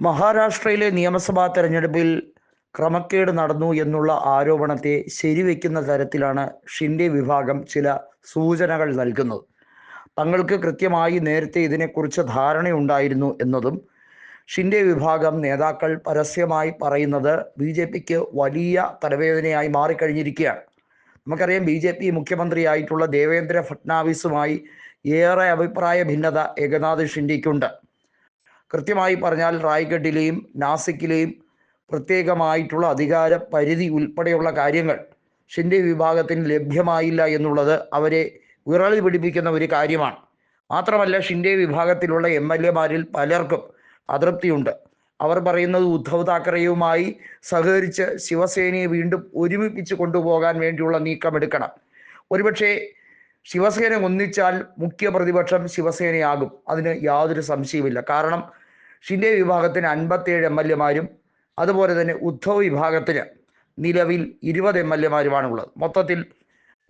മഹാരാഷ്ട്രയിലെ നിയമസഭാ തെരഞ്ഞെടുപ്പിൽ ക്രമക്കേട് നടന്നു എന്നുള്ള ആരോപണത്തെ ശരിവെക്കുന്ന തരത്തിലാണ് ഷിൻഡെ വിഭാഗം ചില സൂചനകൾ നൽകുന്നത്. തങ്ങൾക്ക് കൃത്യമായി നേരത്തെ ഇതിനെക്കുറിച്ച് ധാരണയുണ്ടായിരുന്നു എന്നതും ഷിൻഡെ വിഭാഗം നേതാക്കൾ പരസ്യമായി പറയുന്നത് ബി ജെ പിക്ക് വലിയ തലവേദനയായി മാറിക്കഴിഞ്ഞിരിക്കുകയാണ്. നമുക്കറിയാം ബി ജെ പി മുഖ്യമന്ത്രിയായിട്ടുള്ള ദേവേന്ദ്ര ഫട്നാവിസുമായി ഏറെ അഭിപ്രായ ഭിന്നത ഏകനാഥ് ഷിൻഡെക്കുണ്ട് കൃത്യമായി പറഞ്ഞാൽ റായ്ഗഡിലെയും നാസിക്കിലെയും പ്രത്യേകമായിട്ടുള്ള അധികാര പരിധി ഉൾപ്പെടെയുള്ള കാര്യങ്ങൾ ഷിൻഡെ വിഭാഗത്തിന് ലഭ്യമായില്ല എന്നുള്ളത് അവരെ വിറളി പിടിപ്പിക്കുന്ന ഒരു കാര്യമാണ്. മാത്രമല്ല ഷിൻഡെ വിഭാഗത്തിലുള്ള എം എൽ എമാരിൽ പലർക്കും അതൃപ്തിയുണ്ട്. അവർ പറയുന്നത് ഉദ്ധവ് താക്കറെയുമായി സഹകരിച്ച് ശിവസേനയെ വീണ്ടും ഒരുമിപ്പിച്ച് കൊണ്ടുപോകാൻ വേണ്ടിയുള്ള നീക്കമെടുക്കണം. ഒരുപക്ഷെ ശിവസേന ഒന്നിച്ചാൽ മുഖ്യ പ്രതിപക്ഷം ശിവസേനയാകും. അതിന് യാതൊരു സംശയവുമില്ല. കാരണം ഷിൻഡെ വിഭാഗത്തിന് അൻപത്തേഴ് എം എൽ എമാരും അതുപോലെ തന്നെ ഉദ്ധവ് വിഭാഗത്തിന് നിലവിൽ ഇരുപത് എം എൽ എമാരുമാണുള്ളത്. മൊത്തത്തിൽ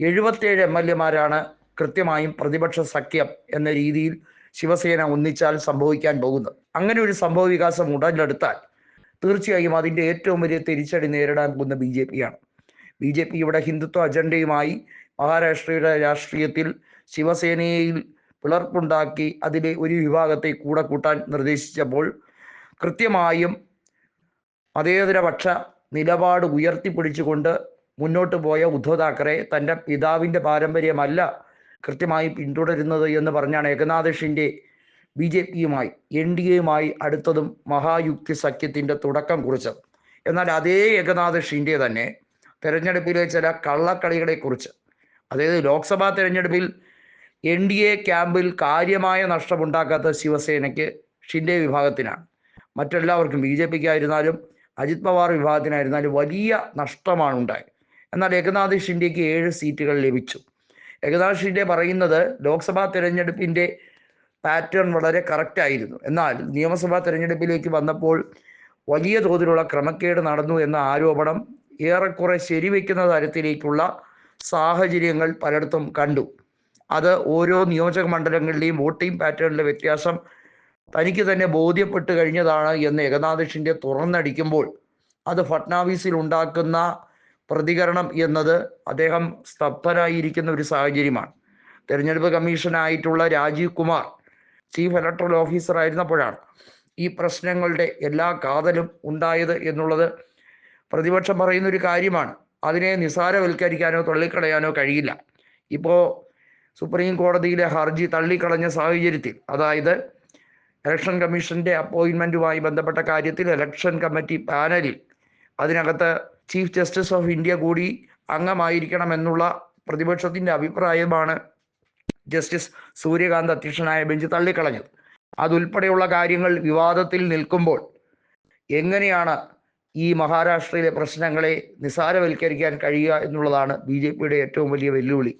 എഴുപത്തേഴ് എം എൽ എമാരാണ് കൃത്യമായും പ്രതിപക്ഷ സഖ്യം എന്ന രീതിയിൽ ശിവസേന ഒന്നിച്ചാൽ സംഭവിക്കാൻ പോകുന്നത്. അങ്ങനെ ഒരു സംഭവ വികാസം ഉടലെടുത്താൽ തീർച്ചയായും അതിന്റെ ഏറ്റവും വലിയ തിരിച്ചടി നേരിടാൻ പോകുന്ന ബി ജെ പിയാണ്. ബി ജെ പി ഇവിടെ ഹിന്ദുത്വ അജണ്ടയുമായി മഹാരാഷ്ട്രയുടെ രാഷ്ട്രീയത്തിൽ ശിവസേനയിൽ പിളർപ്പുണ്ടാക്കി അതിലെ ഒരു വിഭാഗത്തെ കൂടെ കൂട്ടാൻ നിർദ്ദേശിച്ചപ്പോൾ കൃത്യമായും മതേതരപക്ഷ നിലപാട് ഉയർത്തിപ്പിടിച്ചുകൊണ്ട് മുന്നോട്ട് പോയ ഉദ്ധവ് താക്കറെ തന്റെ പിതാവിന്റെ പാരമ്പര്യമല്ല കൃത്യമായി പിന്തുടരുന്നത് എന്ന് പറഞ്ഞാണ് ഏകനാഥഷിന്റെ ബി ജെ പിയുമായി എൻ ഡി എയുമായി അടുത്തതും മഹായുക്തി സഖ്യത്തിന്റെ തുടക്കം കുറിച്ചത്. എന്നാൽ അതേ ഏകനാഥ് ഷിൻഡെ തന്നെ തെരഞ്ഞെടുപ്പിലെ ചില കള്ളക്കളികളെക്കുറിച്ച് അതായത് ലോക്സഭാ തെരഞ്ഞെടുപ്പിൽ എൻ ഡി എ ക്യാമ്പിൽ കാര്യമായ നഷ്ടമുണ്ടാക്കാത്ത ശിവസേനയ്ക്ക് ഷിൻഡെ വിഭാഗത്തിനാണ്. മറ്റെല്ലാവർക്കും ബി ജെ പിക്ക് ആയിരുന്നാലും അജിത് പവാർ വിഭാഗത്തിനായിരുന്നാലും വലിയ നഷ്ടമാണ് ഉണ്ടായത്. എന്നാൽ ഏകനാഥ് ഷിൻഡെക്ക് ഏഴ് സീറ്റുകൾ ലഭിച്ചു. ഏകനാഥ് ഷിൻഡെ പറയുന്നത് ലോക്സഭാ തെരഞ്ഞെടുപ്പിന്റെ പാറ്റേൺ വളരെ കറക്റ്റ് ആയിരുന്നു. എന്നാൽ നിയമസഭാ തെരഞ്ഞെടുപ്പിലേക്ക് വന്നപ്പോൾ വലിയ തോതിലുള്ള ക്രമക്കേട് നടന്നു എന്ന ആരോപണം ഏറെക്കുറെ ശരിവെക്കുന്ന തരത്തിലേക്കുള്ള സാഹചര്യങ്ങൾ പലയിടത്തും കണ്ടു. അത് ഓരോ നിയോജക മണ്ഡലങ്ങളിലെയും വോട്ടിംഗ് പാറ്റേണിലെ വ്യത്യാസം തനിക്ക് തന്നെ ബോധ്യപ്പെട്ട് കഴിഞ്ഞതാണ് എന്ന് ഏകനാഥ് ഷിൻഡെ തുറന്നടിക്കുമ്പോൾ അത് ഫട്നാവിസിൽ ഉണ്ടാക്കുന്ന പ്രതികരണം എന്നത് അദ്ദേഹം സ്തബ്ധനായിരിക്കുന്ന ഒരു സാഹചര്യമാണ്. തെരഞ്ഞെടുപ്പ് കമ്മീഷനായിട്ടുള്ള Rajiv Kumar chief electoral officer ആയിരുന്നപ്പോഴാണ് ഈ പ്രശ്നങ്ങളുടെ എല്ലാ കാതലും ഉണ്ടായത് എന്നുള്ളത് പ്രതിപക്ഷം പറയുന്ന ഒരു കാര്യമാണ്. അതിനെ നിസാരവൽക്കരിക്കാനോ തള്ളിക്കളയാനോ കഴിയില്ല. ഇപ്പോൾ സുപ്രീം കോടതിയിലെ ഹർജി തള്ളിക്കളഞ്ഞ സാഹചര്യത്തിൽ അതായത് ഇലക്ഷൻ കമ്മീഷന്റെ അപ്പോയിൻമെന്റുമായി ബന്ധപ്പെട്ട കാര്യത്തിൽ ഇലക്ഷൻ കമ്മിറ്റി പാനലിൽ അതിനകത്ത് ചീഫ് ജസ്റ്റിസ് ഓഫ് ഇന്ത്യ കൂടി അംഗമായിരിക്കണം എന്നുള്ള പ്രതിപക്ഷത്തിന്റെ അഭിപ്രായമാണ് ജസ്റ്റിസ് സൂര്യകാന്ത് അധ്യക്ഷനായ ബെഞ്ച് തള്ളിക്കളഞ്ഞത്. അതുൾപ്പെടെയുള്ള കാര്യങ്ങൾ വിവാദത്തിൽ നിൽക്കുമ്പോൾ എങ്ങനെയാണ് ഈ മഹാരാഷ്ട്രയിലെ പ്രശ്നങ്ങളെ നിസാരവൽക്കരിക്കാൻ കഴിയുക എന്നുള്ളതാണ് ബി ജെ പിയുടെ ഏറ്റവും വലിയ വെല്ലുവിളി.